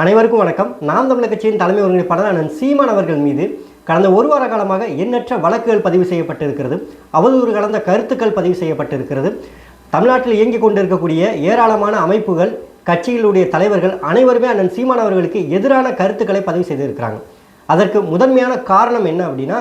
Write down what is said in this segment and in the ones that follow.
அனைவருக்கும் வணக்கம். நாம் தமிழர் கட்சியின் தலைமை ஒருங்கிணைப்பாளர் அண்ணன் சீமான் அவர்கள் மீது கடந்த ஒரு வார காலமாக எண்ணற்ற வழக்குகள் பதிவு செய்யப்பட்டிருக்கிறது. அவதூறு கலந்த கருத்துக்கள் பதிவு செய்யப்பட்டிருக்கிறது. தமிழ்நாட்டில் இயங்கிக் கொண்டிருக்கக்கூடிய ஏராளமான அமைப்புகள் கட்சிகளுடைய தலைவர்கள் அனைவருமே அண்ணன் சீமான் அவர்களுக்கு எதிரான கருத்துக்களை பதிவு செய்திருக்கிறாங்க. அதற்கு முதன்மையான காரணம் என்ன அப்படின்னா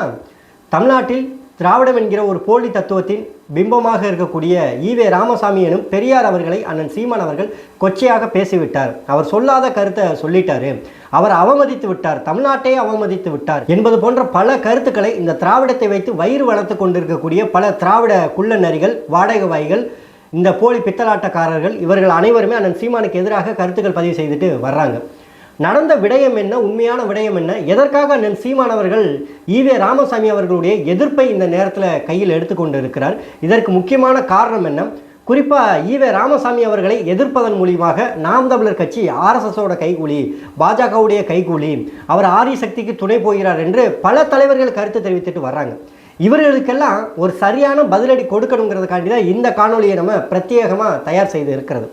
தமிழ்நாட்டில் திராவிடம் என்கிற ஒரு போலி தத்துவத்தின் பிம்பமாக இருக்கக்கூடிய ஈவே ராமசாமி எனும் பெரியார் அவர்களை அண்ணன் சீமான் அவர்கள் கொச்சையாக பேசிவிட்டார். அவர் சொல்லாத கருத்தை சொல்லிட்டாரு. அவர் அவமதித்து விட்டார். தமிழ்நாட்டையே அவமதித்து விட்டார். என்பது போன்ற பல கருத்துக்களை இந்த திராவிடத்தை வைத்து வயிறு வளர்த்து கொண்டிருக்கக்கூடிய பல திராவிட குள்ள நரிகள் வாடகைவாய்கள் இந்த போலி பித்தலாட்டக்காரர்கள் இவர்கள் அனைவருமே அண்ணன் சீமானுக்கு எதிராக கருத்துக்கள் பதிவு செய்துட்டு வர்றாங்க. நடந்த விடயம் என்ன உண்மையான விடயம் என்ன? எதற்காக நம் சீமானவர்கள் ஈவே ராமசாமி அவர்களுடைய எதிர்ப்பை இந்த நேரத்தில் கையில் எடுத்துக்கொண்டு இருக்கிறார் இதற்கு முக்கியமான காரணம் என்ன? குறிப்பாக ஈவே ராமசாமி அவர்களை எதிர்ப்பதன் மூலியமாக நாம் தமிழர் கட்சி ஆர்எஸ்எஸோட கைகூலி பாஜகவுடைய கைகூலி அவர் ஆரிய சக்திக்கு துணை போகிறார் என்று பல தலைவர்கள் கருத்து தெரிவித்துட்டு வர்றாங்க. இவர்களுக்கெல்லாம் ஒரு சரியான பதிலடி கொடுக்கணுங்கிறதுக்காண்டி தான் இந்த காணொலியை நம்ம பிரத்யேகமாக தயார் செய்து இருக்கிறது.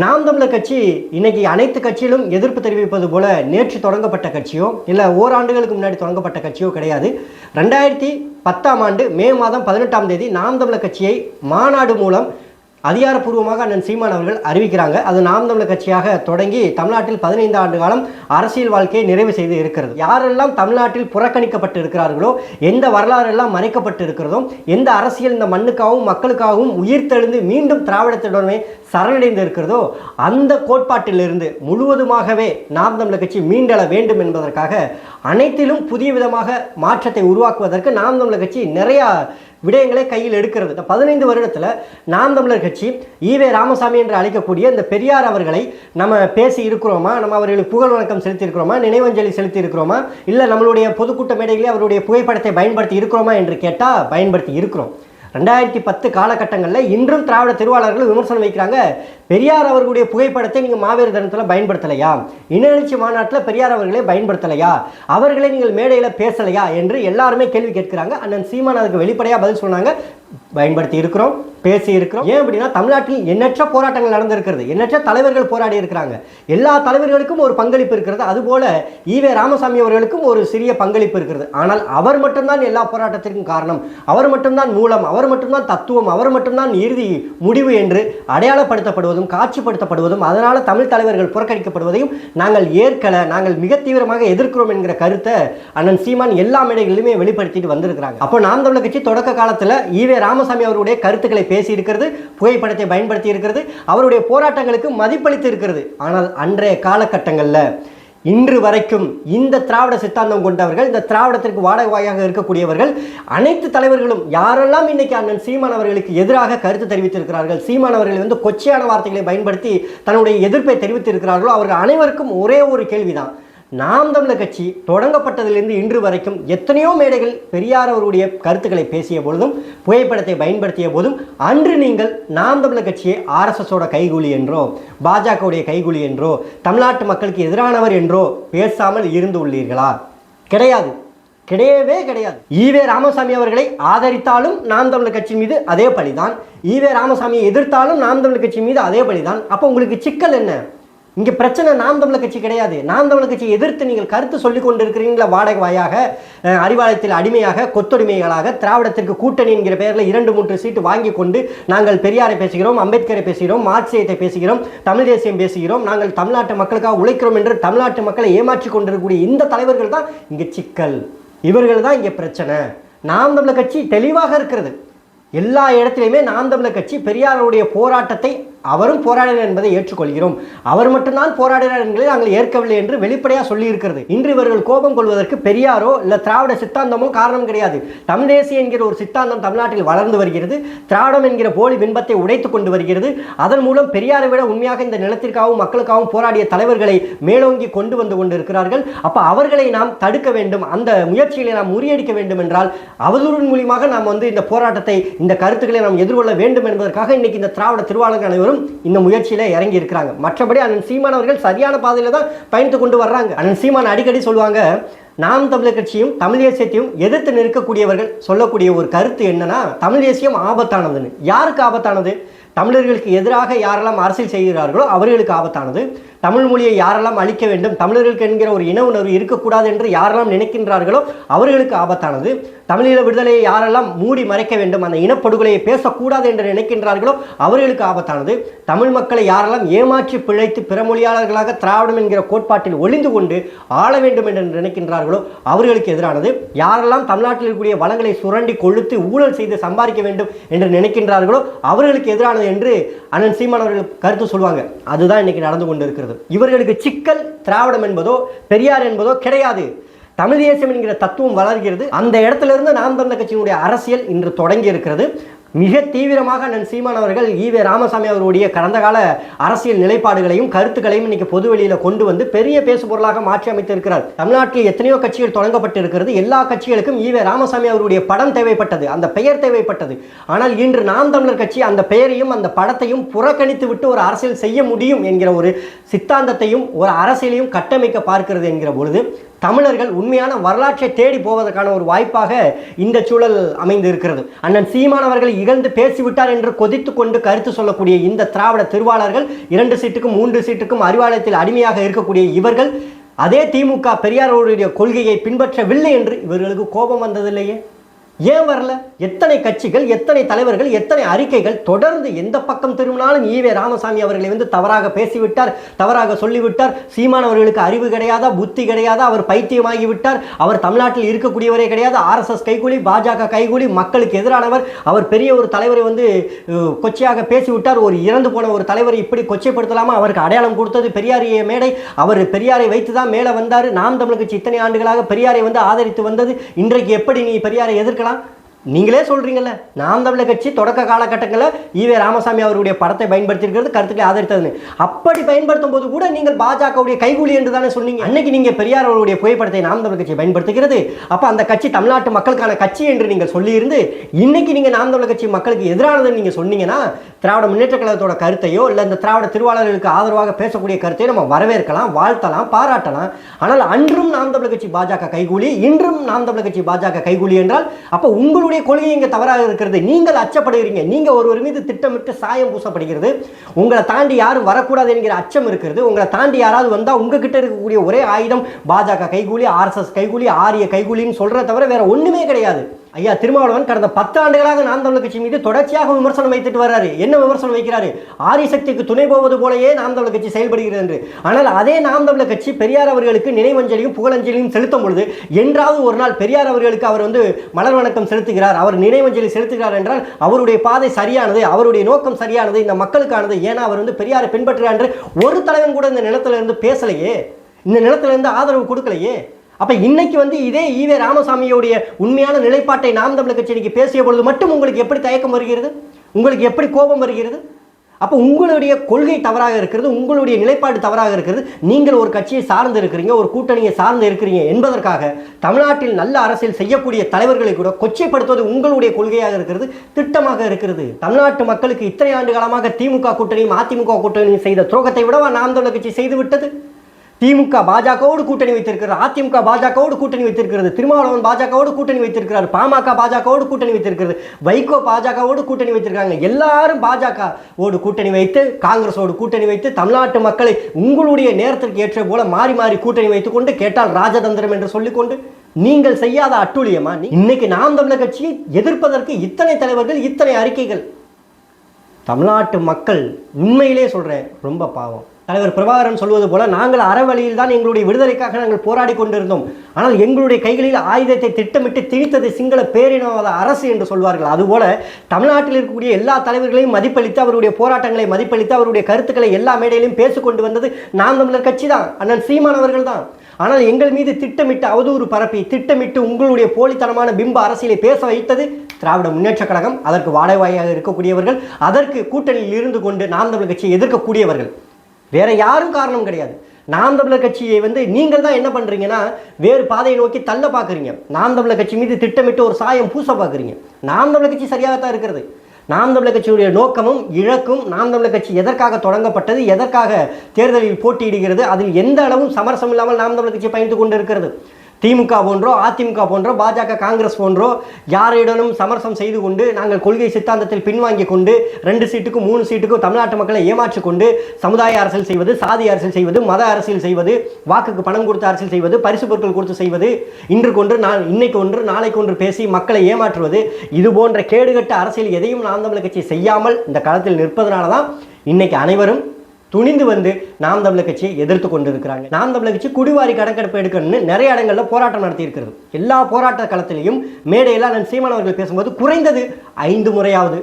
நாம் தமிழர் கட்சி இன்னைக்கு அனைத்து கட்சியிலும் எதிர்ப்பு தெரிவிப்பது போல நேற்று தொடங்கப்பட்ட கட்சியோ இல்லை ஓராண்டுகளுக்கு முன்னாடி தொடங்கப்பட்ட கட்சியோ கிடையாது. ரெண்டாயிரத்தி பத்தாம் ஆண்டு மே மாதம் பதினெட்டாம் தேதி நாம் தமிழர் கட்சியை மாநாடு மூலம் அதிகாரப்பூர்வமாக அண்ணன் சீமான் அவர்கள் அறிவிக்கிறாங்க. அது நாம் தமிழர் கட்சியாக தொடங்கி தமிழ்நாட்டில் பதினைந்து ஆண்டு காலம் அரசியல் வாழ்க்கையை நிறைவு செய்து இருக்கிறது. யாரெல்லாம் தமிழ்நாட்டில் புறக்கணிக்கப்பட்டு இருக்கிறார்களோ எந்த வரலாறெல்லாம் மறைக்கப்பட்டு இருக்கிறதோ எந்த அரசியல் இந்த மண்ணுக்காகவும் மக்களுக்காகவும் உயிர்த்தெழுந்து மீண்டும் திராவிடத்துடனே சரணடைந்து இருக்கிறதோ அந்த கோட்பாட்டிலிருந்து முழுவதுமாகவே நாம் தமிழர் கட்சி மீண்டெழ வேண்டும் என்பதற்காக அனைத்திலும் புதிய விதமாக மாற்றத்தை உருவாக்குவதற்கு நாம் தமிழர் கட்சி நிறையா விடயங்களை கையில் எடுக்கிறது. இந்த பதினைந்து வருடத்தில் நாம் தமிழர் கட்சி ஈவே ராமசாமி என்று அழைக்கக்கூடிய இந்த பெரியார் அவர்களை நம்ம பேசி இருக்கிறோமா? நம்ம அவர்களுக்கு புகழ் வணக்கம் செலுத்தி இருக்கிறோமா நினைவஞ்சலி செலுத்தி இருக்கிறோமா இல்லை நம்மளுடைய பொதுக்கூட்ட மேடைகளே அவருடைய புகைப்படத்தை பயன்படுத்தி இருக்கிறோமா என்று கேட்டால் பயன்படுத்தி இருக்கிறோம். ரெண்டாயிரத்தி பத்து காலகட்டங்களில் இன்றும் திராவிட திருவாளர்கள் விமர்சனம் வைக்கிறாங்க. பெரியார் அவர்களுடைய புகைப்படத்தை நீங்கள் மாவீர தினத்தில் பயன்படுத்தலையா? இன மாநாட்டில் பெரியார் அவர்களே பயன்படுத்தலையா? அவர்களை நீங்கள் மேடையில் பேசலையா? என்று எல்லாருமே கேள்வி கேட்கிறாங்க. அண்ணன் சீமான் அதுக்கு வெளிப்படையாக பதில் சொன்னாங்க. பயன்படுத்தி இருக்கிறோம் பேசி இருக்கிறோம் ஏன் அப்படின்னா தமிழ்நாட்டில் எண்ணற்ற போராட்டங்கள் நடந்திருக்கிறது. எண்ணற்ற தலைவர்கள் போராடி இருக்கிறாங்க. எல்லா தலைவர்களுக்கும் ஒரு பங்களிப்பு இருக்கிறது. அதுபோல ஈவே ராமசாமி அவர்களுக்கும் ஒரு சிறிய பங்களிப்பு இருக்கிறது. ஆனால் அவர் மட்டும்தான் எல்லா போராட்டத்திற்கும் காரணம். அவர் மட்டும்தான் மூலம் அவர் மட்டும்தான் தத்துவம் அவர் மட்டும்தான் இறுதி முடிவு என்று அடையாளப்படுத்தப்படுவதும் காட்சிப்படுத்தப்படுவதும் அதனால் தமிழ் தலைவர்கள் புறக்கணிக்கப்படுவதையும் நாங்கள் ஏற்கல நாங்கள் மிக தீவிரமாக எதிர்க்கிறோம் என்கிற கருத்தை அண்ணன் சீமான் எல்லா மேடைகளிலுமே வெளிப்படுத்திட்டு வந்திருக்கிறாங்க. அப்போ நாம் தமிழர் கட்சி தொடக்க காலத்தில் ஈவே ராமசாமி அவருடைய கருத்துக்களை பேசி இருக்கிறது புகைப்படத்தை பயன்படுத்தி இருக்கிறது அவருடைய போராட்டங்களுக்கு மதிப்பளித்து இருக்கிறது ஆனால் அன்றைய காலகட்டங்களில் இன்று வரைக்கும் இந்த திராவிட சித்தாந்தம் கொண்டவர்கள் இந்த திராவிடத்திற்கு வாடகைவாயாக இருக்கக்கூடியவர்கள் அனைத்து தலைவர்களும் யாரெல்லாம் இன்னைக்கு அண்ணன் சீமான் அவர்களுக்கு எதிராக கருத்து தெரிவித்திருக்கிறார்கள் சீமான் அவர்கள் வந்து கொச்சையான வார்த்தைகளை பயன்படுத்தி தன்னுடைய எதிர்ப்பை தெரிவித்திருக்கிறார்களோ அவர்கள் அனைவருக்கும் ஒரே ஒரு கேள்விதான். நாம் தமிழர் கட்சி தொடங்கப்பட்டதிலிருந்து இன்று வரைக்கும் எத்தனையோ மேடைகள் பெரியார் அவருடைய கருத்துக்களை பேசிய பொழுதும் புகைப்படத்தை பயன்படுத்திய போதும் அன்று நீங்கள் நாம் தமிழர் கட்சியை ஆர்எஸ்எஸோட கைகூலி என்றோ பாஜகவுடைய கைகூலி என்றோ தமிழ்நாட்டு மக்களுக்கு எதிரானவர் என்றோ பேசாமல் இருந்து உள்ளீர்களா? கிடையாது. கிடையவே கிடையாது. ஈவே ராமசாமி அவர்களை ஆதரித்தாலும் நாம் தமிழர் கட்சி மீது அதே பழிதான். ஈவே ராமசாமியை எதிர்த்தாலும் நாம் தமிழர் கட்சி மீது அதே பழிதான். அப்போ உங்களுக்கு சிக்கல் என்ன? இங்கே பிரச்சனை நாம் தமிழர் கட்சி கிடையாது. நாம் தமிழர் கட்சியை எதிர்த்து நீங்கள் கருத்து சொல்லிக் கொண்டிருக்கிறீங்களா? வாடகை வாயாக அறிவாலயத்தில் அடிமையாக கொத்தொடிமைகளாக திராவிடத்திற்கு கூட்டணி என்கிற பெயரில் இரண்டு மூன்று சீட்டு வாங்கி கொண்டு நாங்கள் பெரியாரை பேசுகிறோம் அம்பேத்கரை பேசுகிறோம் மார்க்சியத்தை பேசுகிறோம் தமிழ் தேசியம் பேசுகிறோம் நாங்கள் தமிழ்நாட்டு மக்களுக்காக உழைக்கிறோம் என்று தமிழ்நாட்டு மக்களை ஏமாற்றி கொண்டிருக்கக்கூடிய இந்த தலைவர்கள் தான் இங்கே சிக்கல். இவர்கள் தான் இங்கே பிரச்சனை. நாம் தமிழர் கட்சி தெளிவாக இருக்கிறது. எல்லா இடத்திலையுமே நாம் தமிழர் கட்சி பெரியாருடைய போராட்டத்தை அவரும் போராடினார் என்பதை ஏற்றுக்கொள்கிறோம். அவர் மட்டும்தான் போராடினார் என்பதை நாங்கள் ஏற்கவில்லை என்று வெளிப்படையாக சொல்லியிருக்கிறது. இன்று இவர்கள் கோபம் கொள்வதற்கு பெரியாரோ இல்லை திராவிட சித்தாந்தமோ காரணம் கிடையாது. தமிழ் தேசிய என்கிற ஒரு சித்தாந்தம் தமிழ்நாட்டில் வளர்ந்து வருகிறது. திராவிடம் என்கிற போலி பின்பத்தை உடைத்துக் கொண்டு வருகிறது. அதன் மூலம் பெரியாரை விட உண்மையாக இந்த நிலத்திற்காகவும் மக்களுக்காகவும் போராடிய தலைவர்களை மேலோங்கி கொண்டு வந்து கொண்டிருக்கிறார்கள். அப்போ அவர்களை நாம் தடுக்க வேண்டும். அந்த முயற்சிகளை நாம் முறியடிக்க வேண்டும் என்றால் அவதூறின் மூலியமாக நாம் வந்து இந்த போராட்டத்தை இந்த கருத்துக்களை நாம் எதிர்கொள்ள வேண்டும் என்பதற்காக இன்னைக்கு இந்த திராவிட திருவாளர்கள் அனைவரும் இந்த முயற்சியில் இறங்கி இருக்கிறாங்க. மற்றபடி அண்ணன் சீமான் அவர்கள் சரியான பாதையில் தான் பயணித்து கொண்டு வர்றாங்க. அண்ணன் சீமான் அடிக்கடி சொல்லுவாங்க நாம் தமிழர் கட்சியும் தமிழ் தேசியத்தையும் எதிர்த்து நிற்கக்கூடியவர்கள் சொல்லக்கூடிய ஒரு கருத்து என்னன்னா தமிழ் தேசியம் ஆபத்தானதுன்னு. யாருக்கு ஆபத்தானது? தமிழர்களுக்கு எதிராக யாரெல்லாம் அரசியல் செய்கிறார்களோ அவர்களுக்கு ஆபத்தானது. தமிழ் மொழியை யாரெல்லாம் அழிக்க வேண்டும் தமிழர்களுக்கு என்கிற ஒரு இன உணர்வு இருக்கக்கூடாது என்று யாரெல்லாம் நினைக்கின்றார்களோ அவர்களுக்கு ஆபத்தானது. தமிழீழ விடுதலையை யாரெல்லாம் மூடி மறைக்க வேண்டும் அந்த இனப்படுகொலையை பேசக்கூடாது என்று நினைக்கின்றார்களோ அவர்களுக்கு ஆபத்தானது. தமிழ் மக்களை யாரெல்லாம் ஏமாற்றி பிழைத்து பிற மொழியாளர்களாக திராவிடம் என்கிற கோட்பாட்டில் ஒளிந்து கொண்டு ஆள வேண்டும் என்று நினைக்கின்றார்களோ அவர்களுக்கு எதிரானது. யாரெல்லாம் தமிழ்நாட்டில் இருக்கக்கூடிய வளங்களை சுரண்டி கொழுத்து ஊழல் செய்து சம்பாதிக்க வேண்டும் என்று நினைக்கின்றார்களோ அவர்களுக்கு எதிரானது என்று அண்ணன் சீமான் அவர்கள் கருத்து சொல்லுவாங்க. அதுதான் இன்னைக்கு நடந்து கொண்டிருக்கிறது. இவர்களுக்கு சிக்கல் திராவிடம் என்பதோ பெரியார் என்பதோ கிடையாது. தமிழ் தேசம் என்கிற தத்துவம் வளர்கிறது. அந்த இடத்துல இருந்து நாம் தமிழர் கட்சியினுடைய அரசியல் இன்று தொடங்கி இருக்கிறது. மிக தீவிரமாக அண்ணன் சீமான் அவர்கள் ஈவே ராமசாமி அவருடைய கடந்த கால அரசியல் நிலைப்பாடுகளையும் கருத்துக்களையும் இன்னைக்கு பொது வெளியில் கொண்டு வந்து பெரிய பேசு பொருளாக மாற்றி அமைத்திருக்கிறார். தமிழ்நாட்டில் எத்தனையோ கட்சிகள் தொடங்கப்பட்டு இருக்கிறது எல்லா கட்சிகளுக்கும் ஈவே ராமசாமி அவருடைய படம் தேவைப்பட்டது. அந்த பெயர் தேவைப்பட்டது. ஆனால் இன்று நாம் தமிழர் கட்சி அந்த பெயரையும் அந்த படத்தையும் புறக்கணித்து விட்டு ஒரு அரசியல் செய்ய முடியும் என்கிற ஒரு சித்தாந்தத்தையும் ஒரு அரசியலையும் கட்டமைக்க பார்க்கிறது என்கிற பொழுது தமிழர்கள் உண்மையான வரலாற்றை தேடி போவதற்கான ஒரு வாய்ப்பாக இந்த சூழல் அமைந்து இருக்கிறது அண்ணன் சீமான் அவர்கள் இகழ்ந்து பேசிவிட்டார் என்று கொதித்து கொண்டு கருத்து சொல்லக்கூடிய இந்த திராவிட திருவாளர்கள் இரண்டு சீட்டுக்கும் மூன்று சீட்டுக்கும் அறிவாலயத்தில் அடிமையாக இருக்கக்கூடிய இவர்கள் அதே திமுக பெரியாரோடைய கொள்கையை பின்பற்றவில்லை என்று இவர்களுக்கு கோபம் வந்ததில்லையே? ஏன் வரல? எத்தனை கட்சிகள் எத்தனை தலைவர்கள் எத்தனை அறிக்கைகள் தொடர்ந்து எந்த பக்கம் திரும்பினாலும் ஈவே ராமசாமி அவர்களை வந்து தவறாக பேசிவிட்டார் தவறாக சொல்லிவிட்டார். சீமான் அவர்களுக்கு அறிவு கிடையாதா புத்தி கிடையாதா? அவர் பைத்தியமாகி விட்டார் அவர் தமிழ்நாட்டில் இருக்கக்கூடியவரே கிடையாது. ஆர்எஸ்எஸ் கைகூலி பாஜக கைகூலி மக்களுக்கு எதிரானவர். அவர் பெரிய ஒரு தலைவரை வந்து கொச்சையாக பேசிவிட்டார். ஒரு இறந்து போன ஒரு தலைவரை இப்படி கொச்சைப்படுத்தலாமா? அவருக்கு அடையாளம் கொடுத்தது பெரியாரிய மேடை. அவர் பெரியாரை வைத்து தான் மேலே வந்தார். நாம் தமிழ் கட்சி இத்தனை ஆண்டுகளாக பெரியாரை வந்து ஆதரித்து வந்தது. இன்றைக்கு எப்படி நீ பெரியாரை எதிர்க்க இருக்கலாம். நீங்களே சொல்கிறீங்கல்ல நாம் தமிழர் கட்சி தொடக்க காலகட்டங்களில் ஈவே ராமசாமி அவருடைய படத்தை பயன்படுத்தியிருக்கிறது கருத்துக்களை ஆதரித்ததுன்னு. அப்படி பயன்படுத்தும் போது கூட நீங்கள் பாஜகவுடைய கைகூலி என்று தானே சொன்னீங்க. அன்னைக்கு நீங்க பெரியார் அவருடைய புகைப்படத்தை நாம் தமிழர் கட்சி பயன்படுத்துகிறது. அப்ப அந்த கட்சி தமிழ்நாட்டு மக்களுக்கான கட்சி என்று நீங்கள் சொல்லியிருந்து இன்னைக்கு நீங்க நாம் தமிழர் கட்சி மக்களுக்கு எதிரானதுன்னு நீங்க சொன்னீங்கன்னா திராவிட முன்னேற்ற கழகத்தோட கருத்தையோ இல்லை இந்த திராவிட திருவாளர்களுக்கு ஆதரவாக பேசக்கூடிய கருத்தையோ நம்ம வரவேற்கலாம் வாழ்த்தலாம் பாராட்டலாம். ஆனால் அன்றும் நாம் தமிழர் கட்சி பாஜக கைகூலி இன்றும் நாம் தமிழர் கட்சி பாஜக கைகூலி என்றால் அப்போ உங்களுடைய கொள்கை இங்கே தவறாக இருக்கிறது. நீங்கள் அச்சப்படுகிறீங்க. நீங்கள் ஒருவர் மீது திட்டமிட்டு சாயம் பூசப்படுகிறது. உங்களை தாண்டி யாரும் வரக்கூடாது என்கிற அச்சம் இருக்கிறது. உங்களை தாண்டி யாராவது வந்தால் உங்ககிட்ட இருக்கக்கூடிய ஒரே ஆயுதம் பாஜக கைகூலி ஆர்எஸ்எஸ் கைகூலி ஆரிய கைகூலின்னு சொல்கிறத தவிர வேற ஒன்றுமே கிடையாது. ஐயா திருமாவளவன் கடந்த பத்து ஆண்டுகளாக நாம் கட்சி மீது தொடர்ச்சியாக விமர்சனம் வைத்துட்டு வர்றாரு. என்ன விமர்சனம் வைக்கிறாரு? ஆரிய சக்திக்கு துணை போவது போலயே நாம் தமிழ் கட்சி செயல்படுகிறது என்று. ஆனால் அதே நாம் தமிழ் கட்சி பெரியார் அவர்களுக்கு நினைவஞ்சலியும் புகழஞ்சலியும் செலுத்தும் பொழுது என்றாவது ஒரு நாள் பெரியார் அவர்களுக்கு அவர் வந்து மலர் வணக்கம் செலுத்துகிறார். அவர் நினைவஞ்சலி செலுத்துகிறார் என்றால் அவருடைய பாதை சரியானது அவருடைய நோக்கம் சரியானது இந்த மக்களுக்கானது. ஏன்னா அவர் வந்து பெரியாரை பின்பற்றுகிறார் என்று ஒரு தலைவன் கூட இந்த நிலத்திலிருந்து பேசலையே. இந்த நிலத்திலிருந்து ஆதரவு கொடுக்கலையே. அப்போ இன்னைக்கு வந்து இதே ஈவே ராமசாமியோடைய உண்மையான நிலைப்பாட்டை நாம் தமிழர் கட்சி பேசிய பொழுது மட்டும் உங்களுக்கு எப்படி தயக்கம் வருகிறது? உங்களுக்கு எப்படி கோபம் வருகிறது? அப்போ உங்களுடைய கொள்கை தவறாக இருக்கிறது உங்களுடைய நிலைப்பாடு தவறாக இருக்கிறது. நீங்கள் ஒரு கட்சியை சார்ந்து இருக்கிறீங்க ஒரு கூட்டணியை சார்ந்து இருக்கிறீங்க என்பதற்காக தமிழ்நாட்டில் நல்ல அரசியல் செய்யக்கூடிய தலைவர்களை கூட கொச்சைப்படுத்துவது உங்களுடைய கொள்கையாக இருக்கிறது திட்டமாக இருக்கிறது. தமிழ்நாட்டு மக்களுக்கு இத்தனை ஆண்டு காலமாக திமுக கூட்டணியும் அதிமுக கூட்டணியும் செய்த துரோகத்தை விடவா நாம் தமிழர் கட்சி செய்து விட்டது? திமுக பாஜகவோடு கூட்டணி வைத்திருக்கிறது அதிமுக பாஜகவோடு கூட்டணி வைத்திருக்கிறது. திருமாவளவன் பாஜகவோடு கூட்டணி வைத்திருக்கிறார். பாமக பாஜகவோடு கூட்டணி வைத்திருக்கிறது. வைகோ பாஜகவோடு கூட்டணி வைத்திருக்காங்க. எல்லாரும் பாஜகவோடு கூட்டணி வைத்து காங்கிரஸோடு கூட்டணி வைத்து தமிழ்நாட்டு மக்களை உங்களுடைய நேரத்திற்கு ஏற்ற போல மாறி மாறி கூட்டணி வைத்துக்கொண்டு கேட்டால் ராஜதந்திரம் என்று சொல்லிக்கொண்டு நீங்கள் செய்யாத அட்டுழியமா? இன்னைக்கு நாம் தமிழர் கட்சியை எதிர்ப்பதற்கு இத்தனை தலைவர்கள் இத்தனை அறிக்கைகள். தமிழ்நாட்டு மக்கள் உண்மையிலே சொல்கிறேன் ரொம்ப பாவம். தலைவர் பிரபாகரன் சொல்வது போல நாங்கள் அறவழியில் தான் எங்களுடைய விடுதலைக்காக நாங்கள் போராடி கொண்டிருந்தோம். ஆனால் எங்களுடைய கைகளில் ஆயுதத்தை திட்டமிட்டு திணித்தது சிங்கள பேரினவாத அரசு என்று சொல்வார்கள். அதுபோல தமிழ்நாட்டில் இருக்கக்கூடிய எல்லா தலைவர்களையும் மதிப்பளித்து அவருடைய போராட்டங்களை மதிப்பளித்து அவருடைய கருத்துக்களை எல்லா மேடையிலும் பேசிக்கொண்டு வந்தது நாம் தமிழர் கட்சி தான். அண்ணன் சீமான் அவர்கள் தான். ஆனால் எங்கள் மீது திட்டமிட்டு அவதூறு பரப்பி திட்டமிட்டு உங்களுடைய போலித்தனமான பிம்ப அரசியலை பேச வைத்தது திராவிட முன்னேற்றக் கழகம். அதற்கு வாடகையாக இருக்கக்கூடியவர்கள் அதற்கு கூட்டணியில் இருந்து கொண்டு நாம் தமிழர் கட்சியை எதிர்க்கக்கூடியவர்கள். வேற யாரும் காரணம் கிடையாது. நாம் தமிழர் கட்சியை வந்து நீங்கள் தான் என்ன பண்ணுறீங்கன்னா வேறு பாதையை நோக்கி தள்ள பார்க்குறீங்க. நாம் தமிழர் கட்சி மீது திட்டமிட்டு ஒரு சாயம் பூச பார்க்குறீங்க. நாம் தமிழர் கட்சி சரியாக தான் இருக்கிறது. நாம் தமிழர் கட்சியுடைய நோக்கமும் இழக்கும் நாம் தமிழர் கட்சி எதற்காக தொடங்கப்பட்டது எதற்காக தேர்தலில் போட்டியிடுகிறது அதில் எந்த அளவும் சமரசம் இல்லாமல் நாம் தமிழர் கட்சி பயந்து கொண்டிருக்கிறது. திமுக போன்றோ அதிமுக போன்றோ பாஜக காங்கிரஸ் போன்றோ யாரிடனும் சமரசம் செய்து கொண்டு நாங்கள் கொள்கை சித்தாந்தத்தில் பின்வாங்கி கொண்டு ரெண்டு சீட்டுக்கும் மூணு சீட்டுக்கும் தமிழ்நாட்டு மக்களை ஏமாற்றிக் கொண்டு சமுதாய அரசியல் செய்வது சாதி அரசியல் செய்வது மத அரசியல் செய்வது வாக்குக்கு பணம் கொடுத்து அரசியல் செய்வது பரிசு பொருட்கள் கொடுத்து செய்வது இன்று கொன்று நான் இன்னைக்கு ஒன்று நாளைக்கு ஒன்று பேசி மக்களை ஏமாற்றுவது இது போன்ற கேடுகட்ட அரசியல் எதையும் நாம் தமிழர் கட்சி செய்யாமல் இந்த களத்தில் நிற்பதனால தான் இன்னைக்கு அனைவரும் துணிந்து வந்து நாம் தமிழர் கட்சியை எதிர்த்து கொண்டு இருக்கிறாங்க நாம் தமிழர் கட்சி குடிவாரி கணக்கெடுப்பு எடுக்கணும்னு நிறைய இடங்களில் போராட்டம் நடத்தி இருக்கிறது எல்லா போராட்ட களத்திலையும் மேடையில் அண்ணன் சீமான் அவர்கள் பேசும்போது குறைந்தது ஐந்து முறையாவது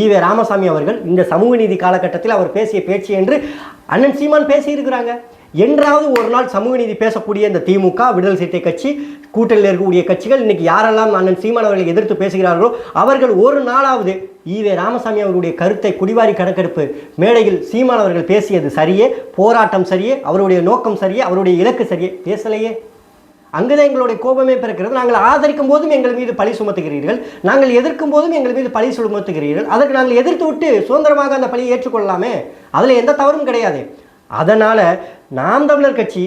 ஈவே ராமசாமி அவர்கள் இந்த சமூக நீதி காலகட்டத்தில் அவர் பேசிய பேச்சு என்று அண்ணன் சீமான் பேசியிருக்கிறாங்க. என்றாவது ஒரு நாள் சமூக நீதி பேசக்கூடிய இந்த திமுக விடுதலை சிறுத்தை கட்சி கூட்டணியில் இருக்கக்கூடிய கட்சிகள் இன்னைக்கு யாரெல்லாம் அண்ணன் சீமான் அவர்களை எதிர்த்து பேசுகிறார்களோ அவர்கள் ஒரு நாளாவது ஈவே ராமசாமி அவர்களுடைய கருத்தை குடிவாரி கணக்கெடுப்பு மேடையில் சீமான் அவர்கள் பேசியது சரியே போராட்டம் சரியே அவருடைய நோக்கம் சரியே அவருடைய இலக்கு சரியே. பேசலையே. அங்குதான் எங்களுடைய கோபமே பிறக்கிறது. நாங்கள் ஆதரிக்கும் போதும் எங்கள் மீது பழி சுமத்துகிறீர்கள். நாங்கள் எதிர்க்கும் போதும் எங்கள் மீது பழி சுமத்துகிறீர்கள். அதற்கு நாங்கள் எதிர்த்து விட்டு சுதந்திரமாக அந்த பழியை ஏற்றுக்கொள்ளலாமே. அதில் எந்த தவறும் கிடையாது. அதனால் நாம் தமிழர் கட்சி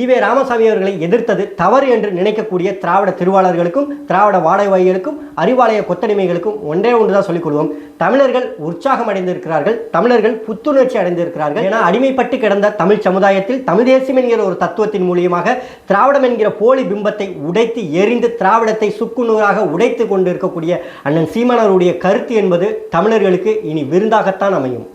ஈவே ராமசாமி அவர்களை எதிர்த்தது தவறு என்று நினைக்கக்கூடிய திராவிட திருவாளர்களுக்கும் திராவிட வாடகைவாய்களுக்கும் அறிவாலய கொத்தடிமைகளுக்கும் ஒன்றே ஒன்று தான் சொல்லிக் கொள்வோம். தமிழர்கள் உற்சாகம் அடைந்திருக்கிறார்கள். தமிழர்கள் புத்துணர்ச்சி அடைந்திருக்கிறார்கள். ஏன்னா அடிமைப்பட்டு கிடந்த தமிழ் சமுதாயத்தில் தமிழ் தேசியம் என்கிற ஒரு தத்துவத்தின் மூலியமாக திராவிடம் என்கிற போலி பிம்பத்தை உடைத்து எரிந்து திராவிடத்தை சுக்குநூறாக உடைத்து கொண்டு இருக்கக்கூடிய அண்ணன் சீமானவருடைய கருத்து என்பது தமிழர்களுக்கு இனி விருந்தாகத்தான் அமையும்.